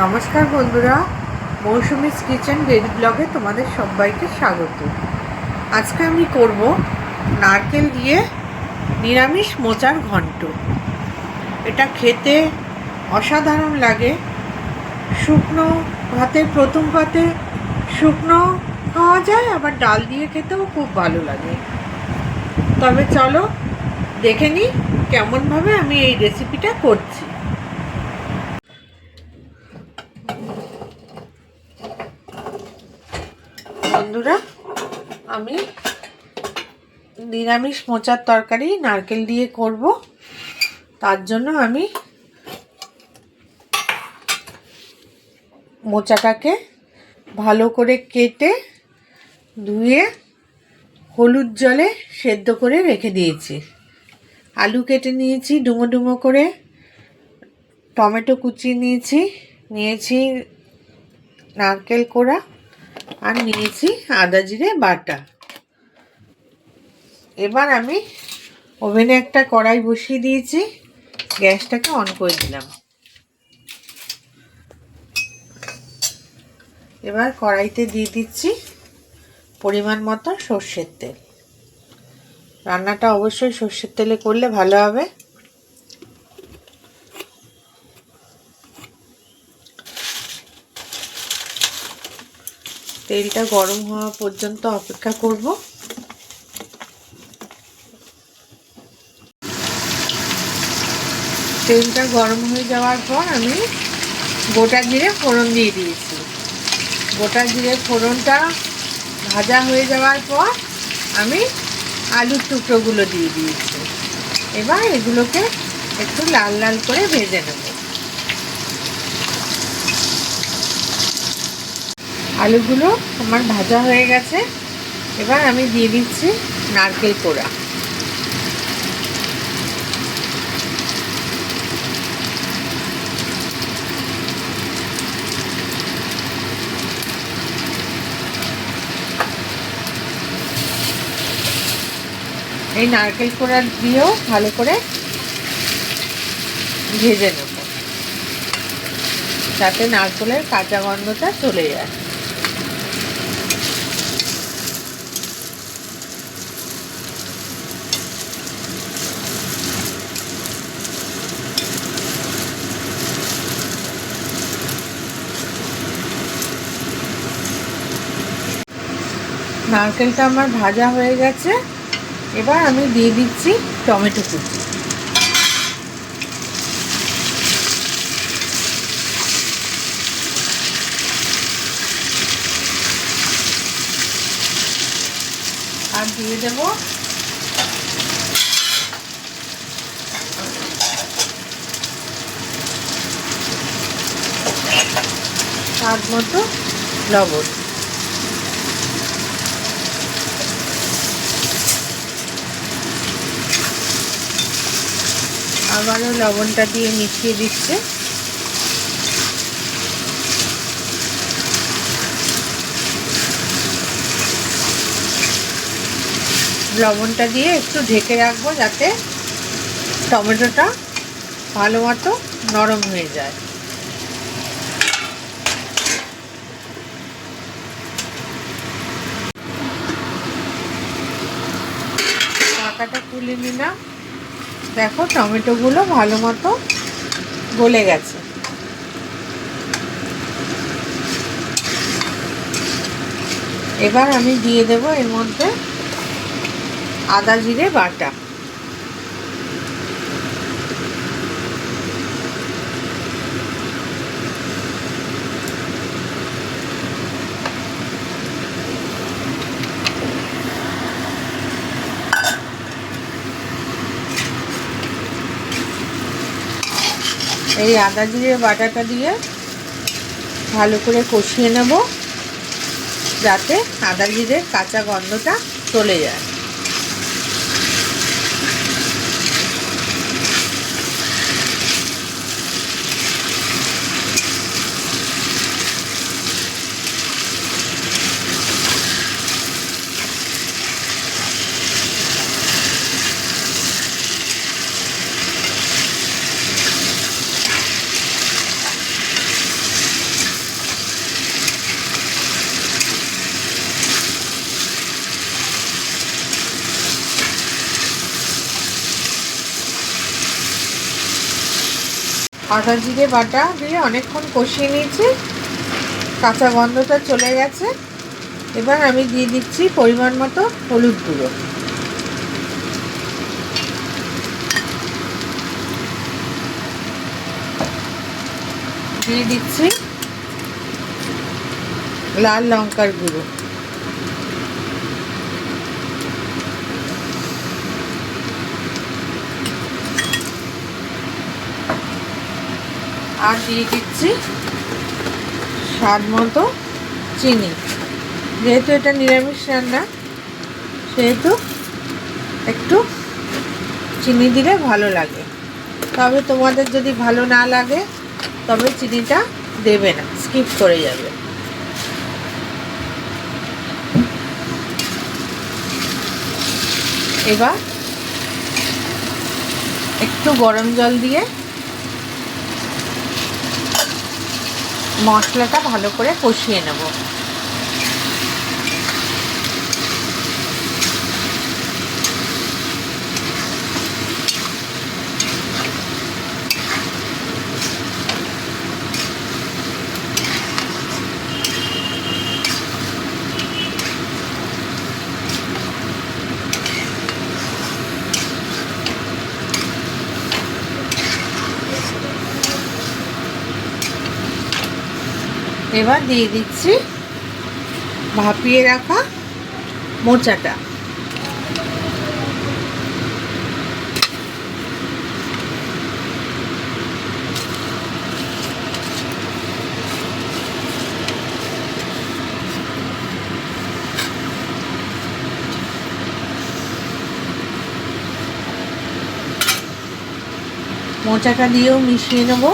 নমস্কার বন্ধুরা, Mousumi's kitchen daily ব্লগে তোমাদের সবাইকে স্বাগত। আজকে আমি করব নারকেল দিয়ে নিরামিষ মোচার ঘন্ট। এটা খেতে অসাধারণ লাগে। শুকনো ভাতের প্রথম ভাতে শুকনো খাওয়া যায়, আবার ডাল দিয়ে খেতেও খুব ভালো লাগে। তবে চলো দেখে নিই কেমনভাবে আমি এই রেসিপিটা করছি বন্ধুরা আমি নিরামিষ মোচার তরকারি নারকেল দিয়ে করব। তার জন্য আমি মোচাটাকে ভালো করে কেটে ধুয়ে হলুদ জলে সেদ্ধ করে রেখে দিয়েছি। আলু কেটে নিয়েছি, ডুমো ডুমো করে। টমেটো কুচিয়ে নিয়েছি নিয়েছি নারকেল কোড়া। আর নিয়েছি আদা জিরে বাটা। এবার আমি ওভেনে একটা কড়াই বসিয়ে দিয়েছি, গ্যাসটাকে অন করে দিলাম। এবার কড়াইতে দিয়ে দিচ্ছি পরিমাণ মতো সর্ষের তেল। রান্নাটা অবশ্যই সর্ষের তেলে করলে ভালো হবে। তেলটা গরম হওয়া পর্যন্ত অপেক্ষা করব। তেলটা গরম হয়ে যাওয়ার পর আমি গোটা জিরে ফোড়ন দিয়ে দিয়েছি। গোটা জিরে ফোড়নটা ভাজা হয়ে যাওয়ার পর আমি আলুর টুকরোগুলো দিয়ে দিয়েছি। এবার এগুলোকে একটু লাল লাল করে ভেজে নেব। আলুগুলো আমার ভাজা হয়ে গেছে। এবার আমি দিয়ে দিচ্ছি নারকেল কোড়া। এই নারকেল কোড়া দিয়েও ভালো করে ভেজে নেব। যাতে নারকেলের কাঁচা গন্ধটা চলে যায়। নারকেলটা আমার ভাজা হয়ে গেছে। এবার আমি দিয়ে দিচ্ছি টমেটো কুচি। আর দিয়ে দেব স্বাদ মতো লবণ। আবারও লবণটা দিয়ে মিশিয়ে দিচ্ছে। লবণটা দিয়ে একটু ঢেকে রাখব যাতে টমেটোটা ভালো মতো নরম হয়ে যায়। ঢাকাটা তুলে নিলাম। দেখো, টমেটোগুলো ভালো মতো গলে গেছে। এবার আমি দিয়ে দেব এর মধ্যে আদা জিরে বাটা। এই আদা জিরে বাটাটা দিয়ে ভালো করে কষিয়ে নেব যাতে আদা জিরের কাঁচা গন্ধটা চলে যায়। আদা জিরে বাটা দিয়ে অনেকক্ষণ কষিয়ে নিয়েছি। কাঁচা গন্ধটা চলে গেছে। এবার আমি দিয়ে দিচ্ছি পরিমাণ মতো হলুদ গুঁড়ো। দিয়ে দিচ্ছি লাল লঙ্কার গুঁড়ো। আর দিয়ে দিচ্ছি স্বাদ মতো চিনি। যেহেতু এটা নিরামিষ রান্না, সেহেতু একটু চিনি দিলে ভালো লাগে। তবে তোমাদের যদি ভালো না লাগে, তবে চিনিটা দেবে না, স্কিপ করে যাবে। এবার একটু গরম জল দিয়ে মশলাটা ভালো করে কষিয়ে নেব। এবার দিয়ে দিচ্ছি ভাপিয়ে রাখা মোচাটা। মোচাটা দিয়েও মিশিয়ে নেব।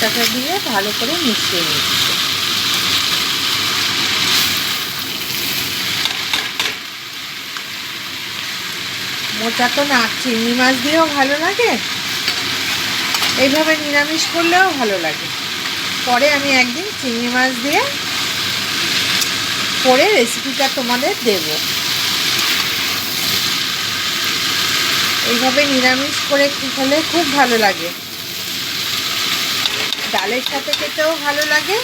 মোচাটা দিয়ে ভালো করে মিশিয়ে নিচ্ছি। মোচা তো না চিংড়ি মাছ দিয়েও ভালো লাগে। এইভাবে নিরামিষ করলেও ভালো লাগে। পরে আমি একদিন চিংড়ি মাছ দিয়ে করে রেসিপিটা তোমাদের দেব। এইভাবে নিরামিষ করে খেলে খুব ভালো লাগে। ডালের সাথে খেতেও ভালো লাগে,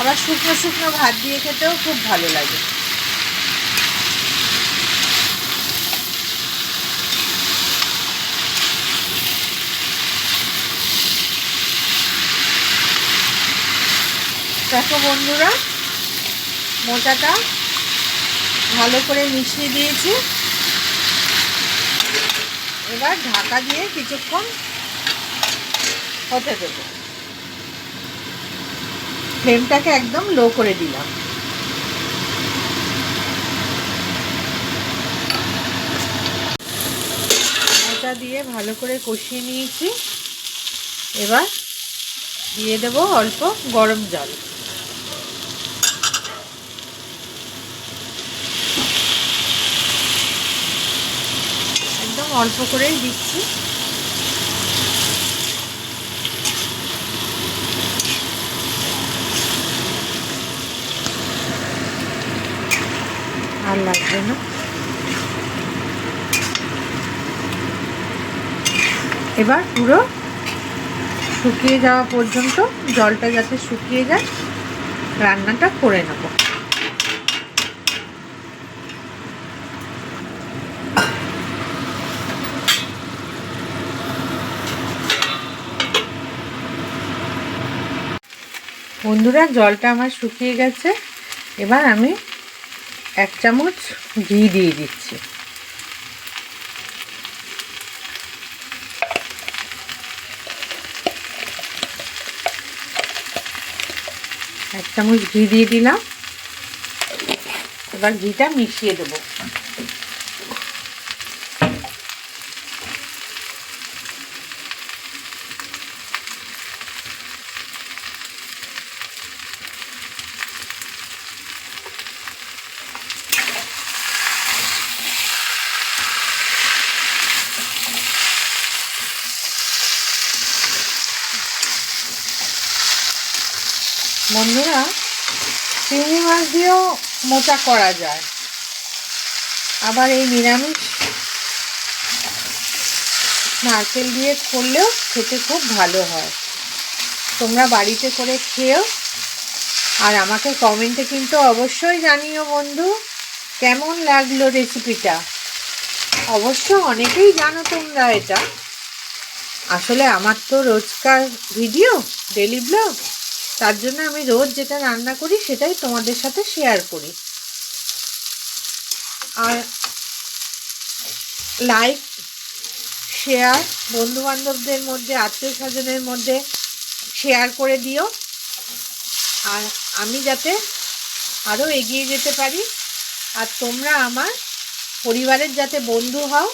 আবার শুকনো শুকনো ভাত দিয়ে খেতেও খুব ভালো লাগে। দেখো বন্ধুরা মোটাটা ভালো করে মিশিয়ে দিয়েছি। এবার ঢাকা দিয়ে কিছুক্ষণ হতে দেবো। ফ্লেমটাকে একদম লো করে দিলাম। মোচা দিয়ে ভালো করে কষিয়ে নিয়েছি। এবার দিয়ে দেব অল্প গরম জল। একদম অল্প করেই দিচ্ছি। আর লাগবে না। এবার পুরো শুকিয়ে যাওয়া পর্যন্ত জলটা যাতে শুকিয়ে যায়, রান্নাটা করে নেব। বন্ধুরা, জলটা আমার শুকিয়ে গেছে। এবার আমি এক চামচ ঘি দিয়ে দিচ্ছি। এক চামচ ঘি দিয়ে দিলাম। এবার ঘিটা মিশিয়ে দেবো। বন্ধুরা, চিংড়ি মাছ দিয়েও মোচা করা যায়। আবার এই নিরামিষ নারকেল দিয়ে করলেও খেতে খুব ভালো হয়। তোমরা বাড়িতে করে খেয়েও আর আমাকে কমেন্টে কিন্তু অবশ্যই জানিও বন্ধু, কেমন লাগল রেসিপিটা? অবশ্য অনেকেই জানো তোমরা এটা। আসলে আমার তো রোজকার ভিডিও, ডেলি ব্লগ তার জন্য আমি রোজ যেটা রান্না করি, সেটাই তোমাদের সাথে শেয়ার করি। আর লাইক শেয়ার বন্ধু বান্ধবদের মধ্যে আত্মীয় স্বজনের মধ্যে শেয়ার করে দিও। আর আমি যাতে আরও এগিয়ে যেতে পারি, আর তোমরা আমার পরিবারের যাতে বন্ধু হও,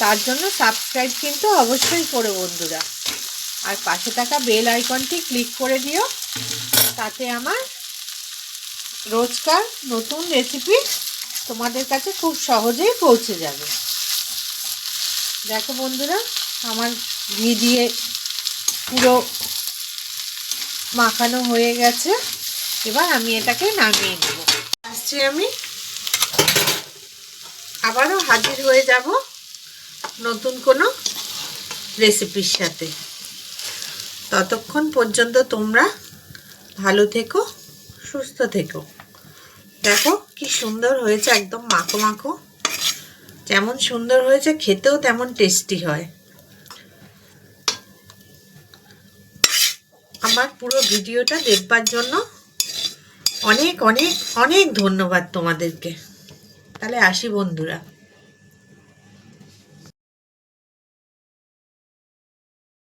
তার জন্য সাবস্ক্রাইব কিন্তু অবশ্যই করো বন্ধুরা। আর পাশে থাকা বেল আইকনটি ক্লিক করে দিও। তাতে আমার রোজকার নতুন রেসিপি তোমাদের কাছে খুব সহজেই পৌঁছে যাবে। দেখো বন্ধুরা, আমার ঘি দিয়ে পুরো মাখানো হয়ে গেছে। এবার আমি এটাকে নামিয়ে নেব। আসছি আমি। আবারও হাজির হয়ে যাব নতুন কোনো রেসিপির সাথে। ততক্ষণ পর্যন্ত তোমরা ভালো থেকো, সুস্থ থেকো। দেখো কি সুন্দর হয়েছে, একদম মাখো মাখো। যেমন সুন্দর হয়েছে, খেতেও তেমন টেস্টি হয়। আমার পুরো ভিডিওটা দেখবার জন্য অনেক অনেক অনেক ধন্যবাদ তোমাদেরকে। তাহলে আসি বন্ধুরা।